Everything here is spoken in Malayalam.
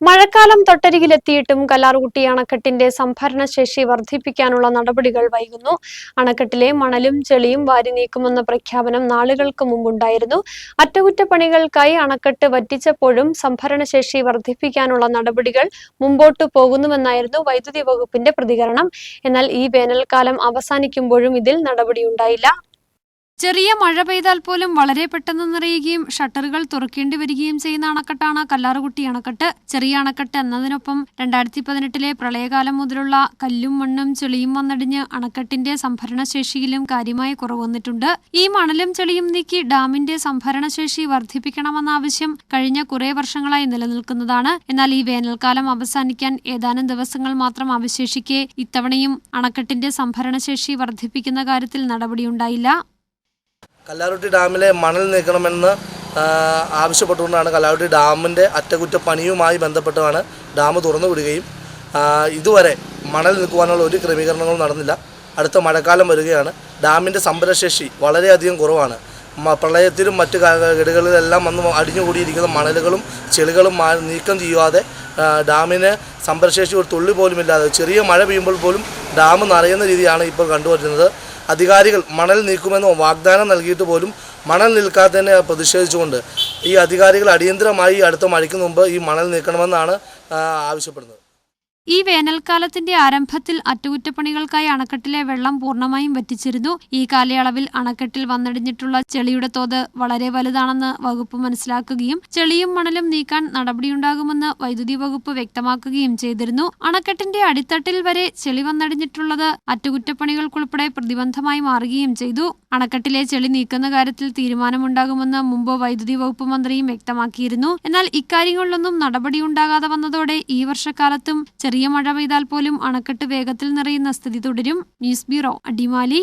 മഴക്കാലം തൊട്ടരികിലെത്തിയിട്ടും കല്ലാർകുട്ടി അണക്കെട്ടിന്റെ സംഭരണ ശേഷി വർദ്ധിപ്പിക്കാനുള്ള നടപടികൾ വൈകുന്നു. അണക്കെട്ടിലെ മണലും ചെളിയും വാരി നീക്കുമെന്ന പ്രഖ്യാപനം നാളുകൾക്ക് മുമ്പുണ്ടായിരുന്നു. അറ്റകുറ്റപ്പണികൾക്കായി അണക്കെട്ട് വറ്റിച്ചപ്പോഴും സംഭരണ ശേഷി വർദ്ധിപ്പിക്കാനുള്ള നടപടികൾ മുമ്പോട്ടു പോകുന്നുവെന്നായിരുന്നു വൈദ്യുതി വകുപ്പിന്റെ പ്രതികരണം. എന്നാൽ ഈ വേനൽക്കാലം അവസാനിക്കുമ്പോഴും ഇതിൽ നടപടിയുണ്ടായില്ല. ചെറിയ മഴ പെയ്താൽ പോലും വളരെ പെട്ടെന്ന് നിറയുകയും ഷട്ടറുകൾ തുറക്കേണ്ടി വരികയും ചെയ്യുന്ന അണക്കെട്ടാണ് കല്ലാറുകുട്ടി അണക്കെട്ട്. ചെറിയ അണക്കെട്ട് എന്നതിനൊപ്പം രണ്ടായിരത്തി പതിനെട്ടിലെ പ്രളയകാലം മുതലുള്ള കല്ലും മണ്ണും ചെളിയും വന്നടിഞ്ഞ് അണക്കെട്ടിന്റെ സംഭരണശേഷിയിലും കാര്യമായ കുറവ് വന്നിട്ടുണ്ട്. ഈ മണലും ചെളിയും നീക്കി ഡാമിന്റെ സംഭരണശേഷി വർദ്ധിപ്പിക്കണമെന്ന ആവശ്യം കഴിഞ്ഞ കുറെ വർഷങ്ങളായി നിലനിൽക്കുന്നതാണ്. എന്നാൽ ഈ വേനൽക്കാലം അവസാനിക്കാൻ ഏതാനും ദിവസങ്ങൾ മാത്രം അവശേഷിക്കെ ഇത്തവണയും അണക്കെട്ടിന്റെ സംഭരണശേഷി വർദ്ധിപ്പിക്കുന്ന കാര്യത്തിൽ നടപടിയുണ്ടായില്ല. കല്ലാറുട്ടി ഡാമിലെ മണൽ നീക്കണമെന്ന് ആവശ്യപ്പെട്ടുകൊണ്ടാണ് കല്ലാറുട്ടി ഡാമിന്റെ അറ്റകുറ്റപ്പണിയുമായി ബന്ധപ്പെട്ടാണ് ഡാം തുറന്നു വിടുകയും ഇതുവരെ മണൽ നീക്കുവാനുള്ള ഒരു ക്രമീകരണങ്ങളും നടന്നില്ല. അടുത്ത മഴക്കാലം വരികയാണ്. ഡാമിന്റെ സംഭരശേഷി വളരെയധികം കുറവാണ്. പ്രളയത്തിലും മറ്റ് ഗഡുകളിലെല്ലാം വന്ന് അടിഞ്ഞുകൂടിയിരിക്കുന്ന മണലുകളും ചെളികളും നീക്കം ചെയ്യാതെ ഡാമിന് സംഭരശേഷി ഒരു തുള്ളി പോലുമില്ലാതെ ചെറിയ മഴ പെയ്യുമ്പോൾ പോലും ഡാം നിറയുന്ന രീതിയാണ് ഇപ്പോൾ കണ്ടുവരുന്നത്. അധികാരികൾ മണൽ നീക്കുമെന്ന് വാഗ്ദാനം നൽകിയിട്ട് പോലും മണൽ നിൽക്കാത്തതിനെ പ്രതിഷേധിച്ചുകൊണ്ട് ഈ അധികാരികൾ അടിയന്തരമായി അടുത്ത മഴയ്ക്ക് മുമ്പ് ഈ മണൽ നീക്കണമെന്നാണ് ആവശ്യപ്പെടുന്നത്. ഈ വേനൽക്കാലത്തിന്റെ ആരംഭത്തിൽ അറ്റകുറ്റപ്പണികൾക്കായി അണക്കെട്ടിലെ വെള്ളം പൂർണമായും വറ്റിച്ചിരുന്നു. ഈ കാലയളവിൽ അണക്കെട്ടിൽ വന്നടിഞ്ഞിട്ടുള്ള ചെളിയുടെ തോത് വളരെ വലുതാണെന്ന് വകുപ്പ് മനസ്സിലാക്കുകയും ചെളിയും മണലും നീക്കാൻ നടപടിയുണ്ടാകുമെന്ന് വൈദ്യുതി വകുപ്പ് വ്യക്തമാക്കുകയും ചെയ്തിരുന്നു. അണക്കെട്ടിന്റെ അടിത്തട്ടിൽ വരെ ചെളി വന്നടിഞ്ഞിട്ടുള്ളത് അറ്റകുറ്റപ്പണികൾക്കുൾപ്പെടെ പ്രതിബന്ധമായി മാറുകയും ചെയ്തു. അണക്കെട്ടിലെ ചെളി നീക്കുന്ന കാര്യത്തിൽ തീരുമാനമുണ്ടാകുമെന്ന് മുമ്പ് വൈദ്യുതി വകുപ്പ് മന്ത്രിയും വ്യക്തമാക്കിയിരുന്നു. എന്നാൽ ഇക്കാര്യങ്ങളിലൊന്നും നടപടിയുണ്ടാകാതെ വന്നതോടെ ഈ വർഷക്കാലത്തും ചെറിയ മഴ പെയ്താൽ പോലും അണക്കെട്ട് വേഗത്തിൽ നിറയുന്ന സ്ഥിതി തുടരും. News bureau Adimali.